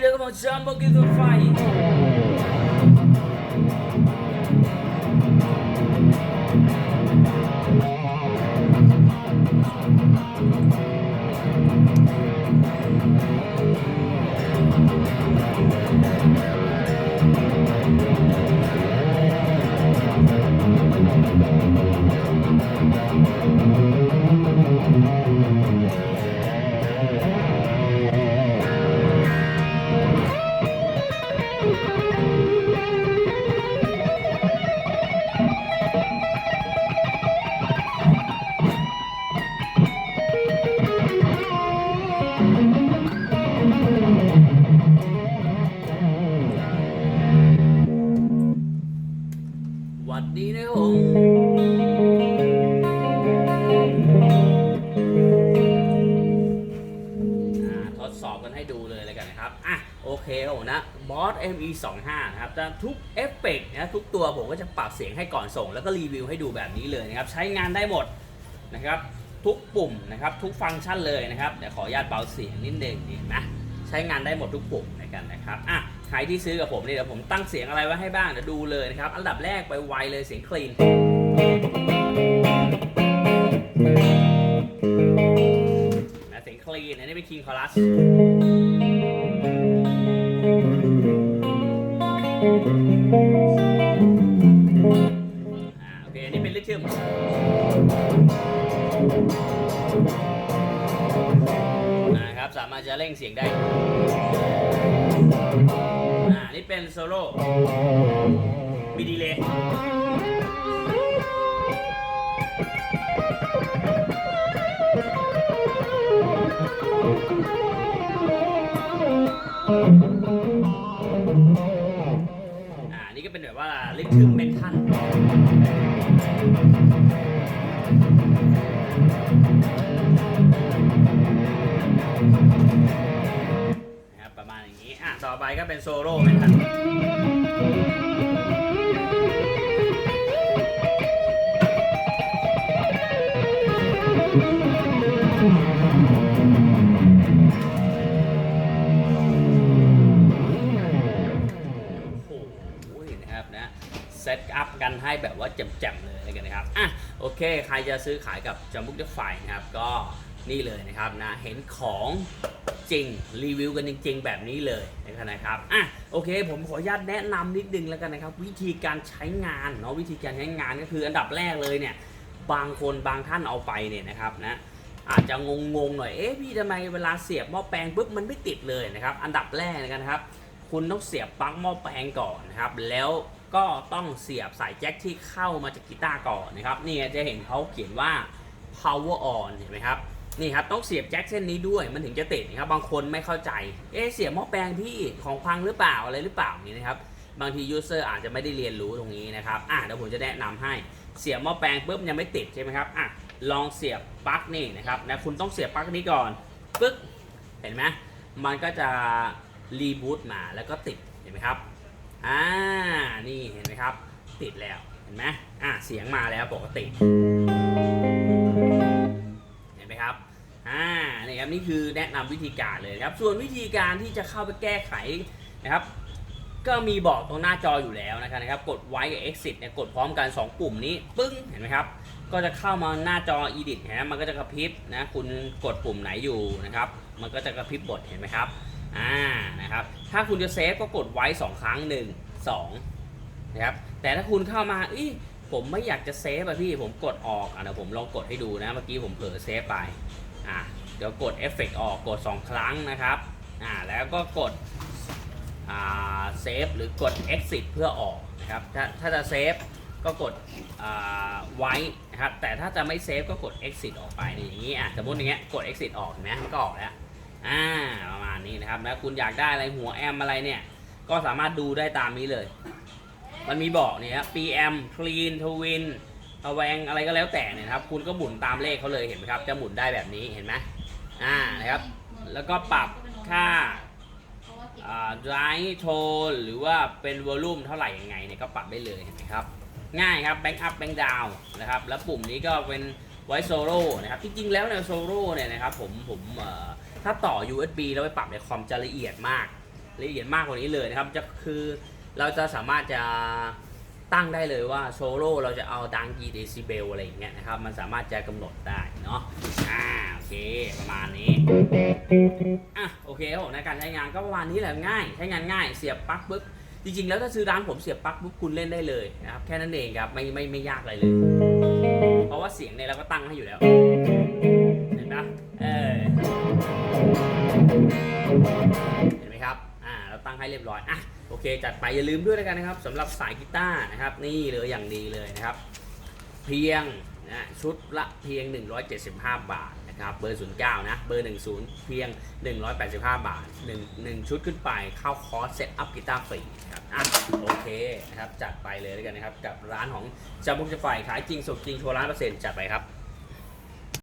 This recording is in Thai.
เลยค อะ โอเคครับผมนะ Boss ME25 นะครับทุกเอฟเฟกต์นะทุกตัวผมก็จะปรับเสียงให้ก่อนส่ง แล้วก็รีวิวให้ดูแบบนี้เลยนะครับ ใช้งานได้หมดนะครับ ทุกปุ่มนะครับ ทุกฟังก์ชันเลยนะครับเดี๋ยวขออนุญาตเบาเสียงนิดนึงนี่นะใช้งานได้หมดทุกปุ่มในกันนะครับอะใครที่ซื้อกับผมเนี่ยเดี๋ยวผมตั้งเสียงอะไรไว้ให้บ้างเดี๋ยวดูเลยนะครับ อันดับแรกไปไวเลยเสียงคลีนนะเสียงคลีนอันนี้เป็นคิงคอรัส นนี้เป็นลิทึมนะครับสามารถจะเร่งเสียงได้อ่านี่เป็นโซโล่มีดีเลย์ ที่เป็นแบบว่าลิทึมเมนทัลนะครับประมาณอย่างนี้ อะ ต่อไปก็เป็นโซโล่เมนทัลโกันให้แบบว่าแจ่มๆเลยกันนะครับอะโอเค ใครจะซื้อขายกับจัมบุกเดฟไฟนะครับ ก็นี่เลยนะครับนะเห็นของจริงรีวิวกันจริง ๆ แบบนี้เลยนะครับอะโอเค ผมขออนุญาตแนะนำนิดนึงแล้วกันนะครับ วิธีการใช้งานเนาะวิธีการใช้งานก็คืออันดับแรกเลยเนี่ยบางคนบางท่านเอาไปเนี่ยนะครับนะอาจจะงงๆหน่อย เอ๊ะพี่ทำไมเวลาเสียบหม้อแปลงปุ๊บมันไม่ติดเลยนะครับ อันดับแรกนะครับ คุณต้องเสียบปลั๊กหม้อแปลงก่อนนะครับ แล้ว ก็ต้องเสียบสายแจ็คที่เข้ามาจากกีตาร์ก่อนนะครับนี่จะเห็นเขาเขียนว่า power on เห็นไหมครับนี่ครับต้องเสียบแจ็คเส้นนี้ด้วยมันถึงจะติดนะครับบางคนไม่เข้าใจเอ๊เสียบหม้อแปลงพี่ของพังหรือเปล่าอะไรหรือเปล่านี่นะครับบางทียูเซอร์อาจจะไม่ได้เรียนรู้ตรงนี้นะครับอะเดี๋ยวผมจะแนะนำให้เสียบหม้อแปลงปุ๊บยังไม่ติดใช่ไหมครับอะลองเสียบปลั๊กนี่นะครับนะคุณต้องเสียบปลั๊กนี้ก่อนปึ๊กเห็นไหมมันก็จะรีบูตมาแล้วก็ติดเห็นไหมครับ อ่า นี่เห็นไหมครับ ติดแล้ว เห็นไหมอ่าเสียงมาแล้วปกติ เห็นไหมครับ อ่า นี่ครับ นี่คือแนะนำวิธีการเลยครับ ส่วนวิธีการที่จะเข้าไปแก้ไขนะครับ ก็มีบอกตรงหน้าจออยู่แล้วนะครับ กดไว้กับ exit เนี่ย กดพร้อมกัน 2 ปุ่มนี้ ปึ้ง เห็นไหมครับ ก็จะเข้ามาหน้าจอ edit นไหมมันก็จะกระพริบนะ คุณกดปุ่มไหนอยู่นะครับ มันก็จะกระพริบบท เห็นไหมครับ อ่านะครับถ้าคุณจะเซฟก็กดไว้ 2 ครั้ง 1 2นะครับแต่ถ้าคุณเข้ามาอีผมไม่อยากจะเซฟอะพี่ผมกดออกอะเดี๋ยวผมลองกดให้ดูนะเมื่อกี้ผมเผลอเซฟไปอ่าเดี๋ยวกดเอฟเฟกออกกด 2 ครั้งนะครับอ่าแล้วก็กดอ่าเซฟหรือกด exit เพื่อออกนะครับถ้าถ้าจะเซฟก็กดอ่ไว้นะครับแต่ถ้าจะไม่เซฟก็กด exit ออกไปอย่างนี้อะสมมติอย่างเงี้ยกด exit ออกเห็นไหมมันก็ออกแล้ว อ่าประมาณนี้นะครับ แล้วคุณอยากได้อะไรหัวแอมอะไรเนี่ย ก็สามารถดูได้ตามนี้เลย มันมีบอกเนี่ยครับ PM Clean Twin ระแวงอะไรก็แล้วแต่เนี่ยครับ คุณก็หมุนตามเลขเขาเลยเห็นไหมครับ จะหมุนได้แบบนี้เห็นไหมอ่านะครับ แล้วก็ปรับค่าอ่า dry tone หรือว่าเป็น volume เท่าไหร่ยังไงเนี่ยก็ปรับได้เลยเห็นไหมครับ ง่ายครับ back up back down นะครับ แล้วปุ่มนี้ก็เป็น ไว้โซโล่นะครับจริงๆแล้วเนี่ยโซโล่เนี่ยนะครับผมผมถ้าต่อ USB แล้วไปปรับในคอมจะละเอียดมาก ละเอียดมากกว่านี้เลยนะครับจะคือเราจะสามารถจะตั้งได้เลยว่าโซโล่เราจะเอาดังกี่เดซิเบลอะไรอย่างเงี้ยนะครับ มันสามารถจะกำหนดได้เนาะอ่าโอเคประมาณนี้อะโอเคครับผมในการใช้งานก็ประมาณนี้แหละง่าย ใช้งานง่ายเสียบปลั๊กปุ๊บจริงๆ แล้วถ้าซื้อร้านผมเสียบปลั๊กปุ๊บคุณเล่นได้เลยนะครับแค่นั้นเองครับไม่ไม่ไม่ยากอะไรเลย ว่าเสียงเนี่ยเราก็ตั้งให้อยู่แล้ว เห็นปะเออ เห็นไหมครับ อ่า เราตั้งให้เรียบร้อย อะ โอเค จัดไปอย่าลืมด้วยแล้วกันนะครับสำหรับสายกีตาร์นะครับ นี่เลยอย่างดีเลยนะครับ เพียงนะชุดละเพียง 175 บาท นะครับเบอร์ 09 นะ เบอร์ 10 เพียง 185 บาท1 1ชุดขึ้นไปเข้าคอร์สเซตอัพกีตาร์ฟรีครับอะโอเคนะครับจัดไปเลยแล้วกันนะครับ กับร้านของจามุกจะไฟขายจริงส่งจริงโชว์ร้านเปอร์เซ็นต์จัดไปครับ